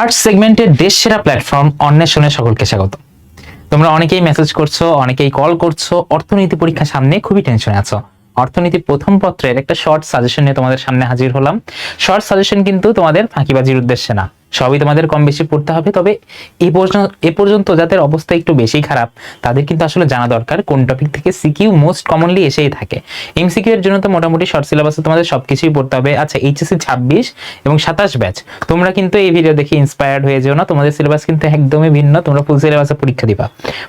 Arts সেগমেন্টের দেশ সেরা প্ল্যাটফর্ম অন্বেষণে সকলকে স্বাগত। তোমরা অনেকেই মেসেজ করছ, অনেকেই কল করছ, অর্থনীতি পরীক্ষা সামনে খুবই টেনশনে আছো। অর্থনীতি প্রথম পত্রের একটা শর্ট সাজেশন নিয়ে তোমাদের সামনে হাজির হলাম। শর্ট সাজেশন কিন্তু তোমাদের ফাঁকিবাজির উদ্দেশ্যে না। সবই তোমাদের কম বেশি পড়তে হবে। তবে এই পর্যন্ত এ পর্যন্ত যাদের অবস্থা একটু বেশি খারাপ, তাদের কিন্তু আসলে জানা দরকার কোন টপিক থেকে সিকিউ মোস্ট কমনলি এসেই থাকে। এমসিকিউ এর জন্য তো মোটামুটি শর্ট সিলেবাসে তোমাদের সবকিছুই পড়তে হবে। আচ্ছা এইচএসসি ছাব্বিশ এবং সাতাশ ব্যাচ তোমরা কিন্তু এই ভিডিও দেখে ইন্সপায়ার্ড হয়ে যেও না। তোমাদের সিলেবাস কিন্তু একদমই ভিন্ন, তোমরা ফুল সিলেবাসে পরীক্ষা দিবা।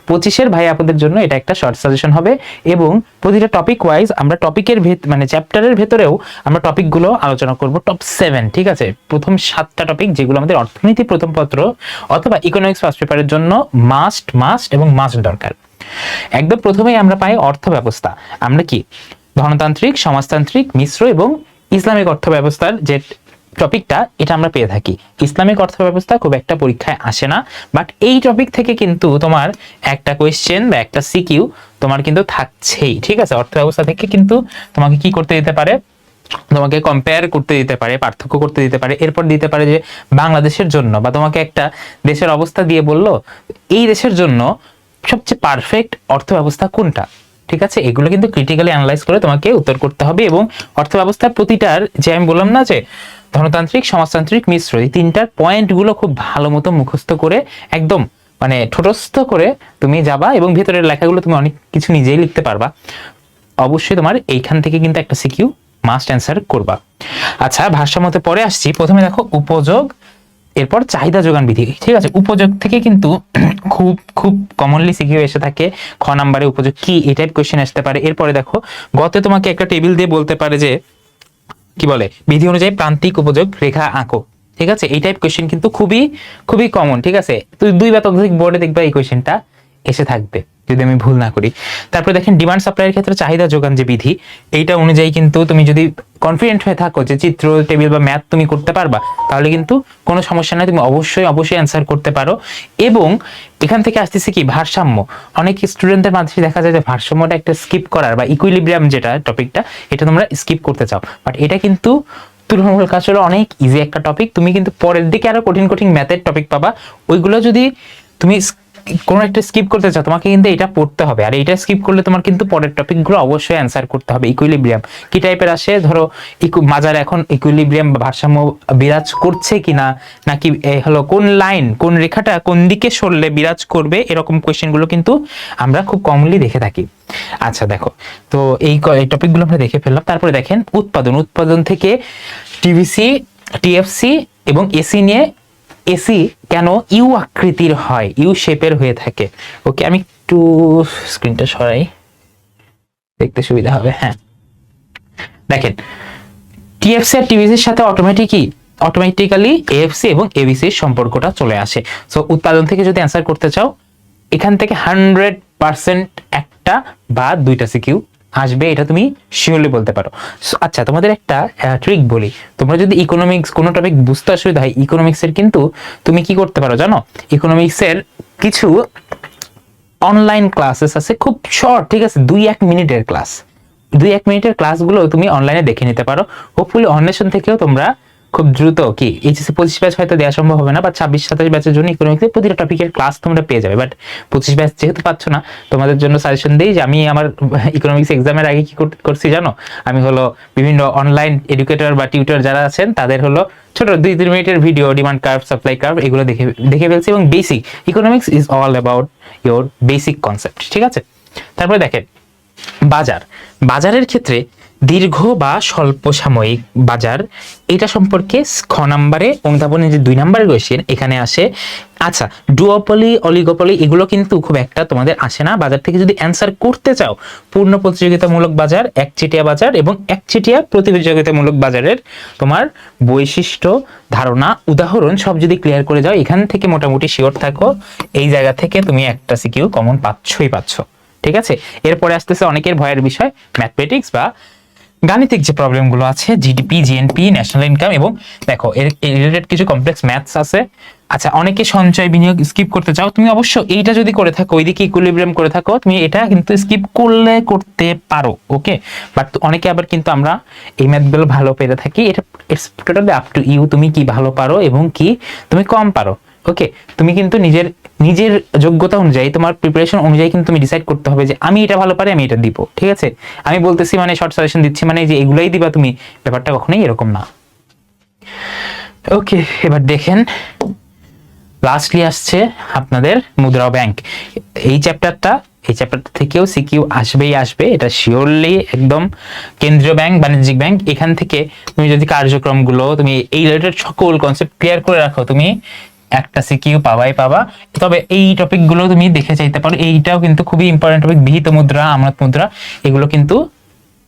পঁচিশের ভাই আপনাদের জন্য এটা একটা শর্ট সাজেশন হবে এবং প্রতিটা টপিক ওয়াইজ আমরা টপিকের মানে চ্যাপ্টারের ভেতরেও আমরা টপিকগুলো আলোচনা করব টপ সেভেন ঠিক আছে? প্রথম সাতটা টপিক যেগুলো আমাদের অর্থনীতি প্রথম পত্র অথবা ইকোনমিক্স ফার্স্ট পেপারের জন্য মাস্ট মাস্ট এবং মাস্ট দরকার। একদম প্রথমেই আমরা পাই অর্থ ব্যবস্থা আমরা কি? ধনতান্ত্রিক, সমাজতান্ত্রিক, মিশ্র এবং ইসলামিক অর্থ ব্যবস্থার যে টপিকটা, এটা আমরা পেয়ে থাকি। ইসলামিক অর্থ ব্যবস্থা খুব একটা পরীক্ষায় আসে না বাট এই টপিক থেকে কিন্তু তোমার একটা কোয়েশ্চেন বা একটা সিকিউ তোমার কিন্তু থাকছেই, ঠিক আছে? অর্থ ব্যবস্থা থেকে কিন্তু তোমাকে কি করতে দিতে পারে? তোমাকে কম্পেয়ার করতে দিতে পারে, পার্থক্য করতে দিতে পারে, এরপর দিতে পারে যে বাংলাদেশের জন্য বা তোমাকে একটা দেশের অবস্থা দিয়ে বলল, এই দেশের জন্য সবচেয়ে পারফেক্ট অর্থ ব্যবস্থা কোনটা? ঠিক আছে? এগুলো কিন্তু ক্রিটিক্যালি অ্যানালাইজ করে তোমাকে উত্তর করতে হবে এবং অর্থ ব্যবস্থার প্রতিটার যে আমি বললাম না যে ধনতান্ত্রিক, সমাজতান্ত্রিক মিশ্র এই তিনটার পয়েন্টগুলো খুব ভালো মতো মুখস্থ করে একদম মানে ঠোঁটস্থ করে তুমি যাবা এবং ভেতরের লেখাগুলো তুমি অনেক কিছু নিজেই লিখতে পারবা। অবশ্যই তোমার এইখান থেকে কিন্তু একটা সিকিউ মাস্ট অ্যান্সার করবা। আচ্ছা ভারসাম্যতে পরে আসছি। প্রথমে দেখো উপযোগ, এরপর চাহিদা যোগান বিধি। ঠিক আছে, উপযোগ থেকে কিন্তু খুব খুব কমনলি সিকিউ এসে থাকে। খ নাম্বারে উপযোগ কি এই টাইপ কোয়েশ্চেন আসতে পারে। এরপরে দেখো, গতে তোমাকে একটা টেবিল দিয়ে বলতে পারে যে, কি বলে, বিধি অনুযায়ী প্রান্তিক উপযোগ, রেখা, আঁকো। ঠিক আছে, এই টাইপ কোয়েশ্চেন কিন্তু খুবই খুবই কমন ঠিক আছে তুই দুই বা ততোধিক বোর্ডে দেখবে এই কোয়েশ্চেনটা এসে থাকবে, যদি আমি ভুল না করি। তারপরে দেখেন ডিমান্ড সাপ্লাইয়ের ক্ষেত্রে চাহিদা যোগান যে বিধি, এইটা অনুযায়ী কিন্তু তুমি যদি কনফিডেন্ট হয়ে থাকো যে চিত্র টেবিল বা ম্যাথ তুমি করতে পারবা, তাহলে কিন্তু কোনো সমস্যা নাই, তুমি অবশ্যই অবশ্যই অ্যান্সার করতে পারো। এবং এখান থেকে আসতেছে কি? ভারসাম্য। অনেক স্টুডেন্টদের মাঝে দেখা যায় যে ভারসাম্যটা একটা স্কিপ করার বা ইকুইলিব্রিয়াম যেটা টপিকটা এটা তোমরা স্কিপ করতে চাও। বাট এটা কিন্তু তুলনামূলক আসলে অনেক ইজি একটা টপিক তুমি কিন্তু পরের দিকে আরও কঠিন কঠিন ম্যাথের টপিক পাবা। ওইগুলো যদি তুমি কোনো একটা স্কিপ করতে চাও, তোমাকে কিন্তু এটা পড়তে হবে। আর এটা স্কিপ করলে তোমার কিন্তু পরের টপিকগুলো অবশ্যই অ্যান্সার করতে হবে। ইকুইলিব্রিয়াম কি টাইপের আসে? ধরো মাজার এখন ইকুইলিব্রিয়াম বা ভারসাম্য বিরাজ করছে কিনা? নাকি হলো কোন লাইন কোন রেখাটা কোন দিকে সরলে বিরাজ করবে? এরকম কোয়েশ্চেনগুলো কিন্তু আমরা খুব কমনলি দেখে থাকি। আচ্ছা দেখো। তো এই টপিকগুলো আমরা দেখে ফেললাম। তারপরে দেখেন, উৎপাদন। উৎপাদন থেকে টিভিসি টিএফসি এবং এসি নিয়ে এসি কেন ইউ আকৃতির হয়? ইউ শেপের হয়ে থাকে। ওকে আমি একটু স্ক্রিনটা সরাই। দেখতে সুবিধা হবে হ্যাঁ। দেখেন টিএফসি আর টিভিসির সাথে অটোমেটিকই অটোমেটিক্যালি এএফসি এবং এবিসির সম্পর্কটা চলে আসে। সো উৎপাদন থেকে যদি অ্যান্সার করতে চাও, এখান থেকে হান্ড্রেড পার্সেন্ট একটা বা দুইটা সিকিউ আসবে এটা তুমি শিওরলি বলতে পারো। আচ্ছা তোমাদের একটা ট্রিক বলি। তোমরা যদি ইকোনমিক্স কোনো টপিক বুঝতে অসুবিধা হয় ইকোনমিক্সের কিন্তু তুমি কি করতে পারো জানো? ইকোনমিক্সের কিছু অনলাইন ক্লাসেস আছে, খুব শর্ট ঠিক আছে? দুই এক মিনিটের ক্লাস দুই এক মিনিটের ক্লাসগুলো তুমি অনলাইনে দেখে নিতে পারো। হোপফুলি অন্বেষণ থেকেও তোমরা খুব দ্রুত কি এইচএসসি পঁচিশ ব্যাচ হয়তো দেওয়া সম্ভব হবে না বা ছাব্বিশ, সাতাশ ব্যাচের জন্য ইকোনমিক্সের প্রতিটা টপিকের ক্লাস তোমরা পেয়ে যাবে। বাট পঁচিশ ব্যাচ যেহেতু পাচ্ছ না, তোমাদের জন্য সাজেশন দিই যে আমি আমার ইকোনমিক্স এক্সামের আগে কি করছি জানো? আমি হলো বিভিন্ন অনলাইন এডুকেটর বা টিউটর যারা আছেন, তাদের হলো ছোট দুই, তিন মিনিটের video demand curve supply curve এগুলো দেখে দেখে ফেলছি এবং basic economics is all about your basic concept ঠিক আছে? তারপরে দেখেন, বাজার। বাজারের ক্ষেত্রে দীর্ঘ বা স্বল্প সাময়িক বাজার, এটা সম্পর্কে খ নাম্বারে অনুধাবনের যে দুই নাম্বারে কোয়েশ্চেন এখানে আসে আচ্ছা ডুওপলি অলিগোপলি এগুলো কিন্তু খুব একটা তোমাদের আসে না। বাজার থেকে যদি অ্যান্সার করতে চাও, পূর্ণ প্রতিযোগিতামূলক বাজার, একচেটিয়া বাজার এবং একচেটিয়া প্রতিযোগিতামূলক বাজারের তোমার বৈশিষ্ট্য, ধারণা, উদাহরণ সব যদি ক্লিয়ার করে যাও, এখান থেকে মোটামুটি শিওর থাকো, এই জায়গা থেকে তুমি একটা সিকিউ কমন পাচ্ছই পাচ্ছ। ঠিক আছে? এরপরে আসতেছে অনেকের ভয়ের বিষয় ম্যাথমেটিক্স বা গাণিতিক যে প্রবলেমগুলো আছে জিডিপি জিএনপি ন্যাশনাল ইনকাম এবং দেখো, এর রিলেটেড কিছু কমপ্লেক্স ম্যাথস আছে। আচ্ছা অনেকে সঞ্চয় বিনিয়োগ স্কিপ করতে চাও, তুমি অবশ্য এইটা যদি করে থাকো, ওইদিকে ইকুইলিব্রিয়াম করে থাকো, তুমি এটা কিন্তু স্কিপ করলে করতে পারো ওকে বাট অনেকে আবার কিন্তু আমরা এই ম্যাথগুলো ভালো পেরে থাকি, এটা it's totally up to you তুমি কি ভালো পারো এবং কি তুমি কম পারো। ওকে তুমি কিন্তু নিজের নিজের যোগ্যতা অনুযায়ী, তোমার প্রিপারেশন অনুযায়ী কিন্তু তুমি ডিসাইড করতে হবে যে আমি এটা ভালো পারি, আমি এটা দিব, ঠিক আছে? আমি বলতেছি মানে শর্ট সাজেশন দিচ্ছি মানে যে এগুলাই দিবা তুমি, ব্যাপারটা কখনোই এরকম না। ওকে এবার দেখেন লাস্টলি আসছে আপনাদের মুদ্রা ব্যাংক এই চ্যাপ্টারটা এই চ্যাপ্টার থেকেও সিকিউ আসবেই আসবে, এটা শিওরলি একদম কেন্দ্রীয় ব্যাংক বাণিজ্যিক ব্যাংক এখান থেকে তুমি যদি কার্যক্রমগুলো, তুমি এই রিলেটেড সকল কনসেপ্ট ক্লিয়ার করে রাখো, তুমি একটা সিকিউ পাবাই পাবা। তবে এই টপিকগুলো তুমি দেখে চাইতে পারো। এইটাও কিন্তু খুবই ইম্পর্টেন্ট টপিক বিহিত মুদ্রা আমরাত মুদ্রা, এগুলো কিন্তু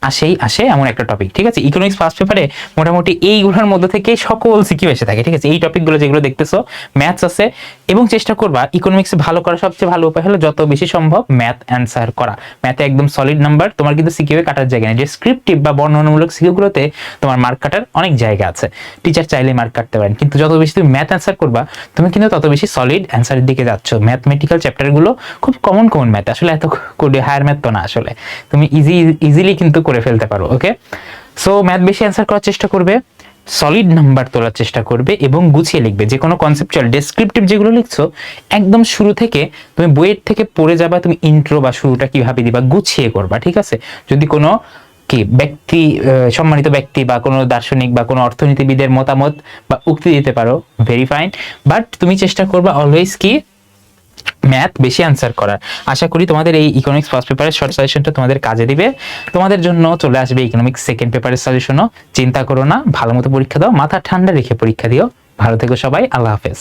আসেই আসে এমন একটা টপিক ঠিক আছে? ইকোনমিক্স ফার্স্ট পেপারে মোটামুটি এইগুলোর মধ্যে থেকে সকল সিকিউ এসে থাকে, ঠিক আছে? এই টপিকগুলো যেগুলো দেখতেছো ম্যাথস আছে এবং চেষ্টা করবা ইকোনমিক্স ভালো করা সবচেয়ে ভালো উপায় হলো যত বেশি সম্ভব ম্যাথ অ্যান্সার করা। ম্যাথে একদম সলিড নাম্বার তোমার কিন্তু সিকিউ কাটার জায়গা নেই। ডেসক্রিপটিভ বা বর্ণনামূলক সিকিউগুলোতে তোমার মার্ক কাটার অনেক জায়গা আছে। টিচার চাইলে মার্ক কাটতে পারেন, কিন্তু যত বেশি তুমি ম্যাথ অ্যান্সার করবা, তুমি কিন্তু তত বেশি সলিড অ্যান্সারের দিকে যাচ্ছ। ম্যাথমেটিক্যাল চ্যাপ্টারগুলো খুব কমন কমন ম্যাথ আসলে এত হায়ার ম্যাথ তো না আসলে। তুমি ইজি ইজিলি কিন্তু করে ফেলতে পারো ওকে সো ম্যাথ বেশি অ্যান্সার করার চেষ্টা করবে সলিড নাম্বার তোলার চেষ্টা করবে এবং গুছিয়ে লিখবে। যে কোনো কনসেপচুয়াল ডেসক্রিপটিভ যেগুলো লিখছো, একদম শুরু থেকে তুমি বইয়ের থেকে পড়ে যাবা, তুমি ইন্ট্রো বা শুরুটা কীভাবে দিবা, গুছিয়ে করবা, ঠিক আছে? যদি কোনো কি, ব্যক্তি সম্মানিত ব্যক্তি বা কোনো দার্শনিক বা কোনো অর্থনীতিবিদের মতামত বা উক্তি দিতে পারো ভেরি ফাইন বাট তুমি চেষ্টা করবা অলওয়েজ কি ম্যাথ বেশি অ্যান্সার করার। আশা করি তোমাদের এই ইকোনমিক্স ফার্স্ট পেপারের শর্ট সাজেশনটা তোমাদের কাজে দিবে। তোমাদের জন্য চলে আসবে ইকোনমিক্স সেকেন্ড পেপারের সাজেশনও চিন্তা করো না, ভালো মতো পরীক্ষা দাও, মাথা ঠান্ডা রেখে পরীক্ষা দিও। ভালো থেকো সবাই, আল্লাহ হাফেজ।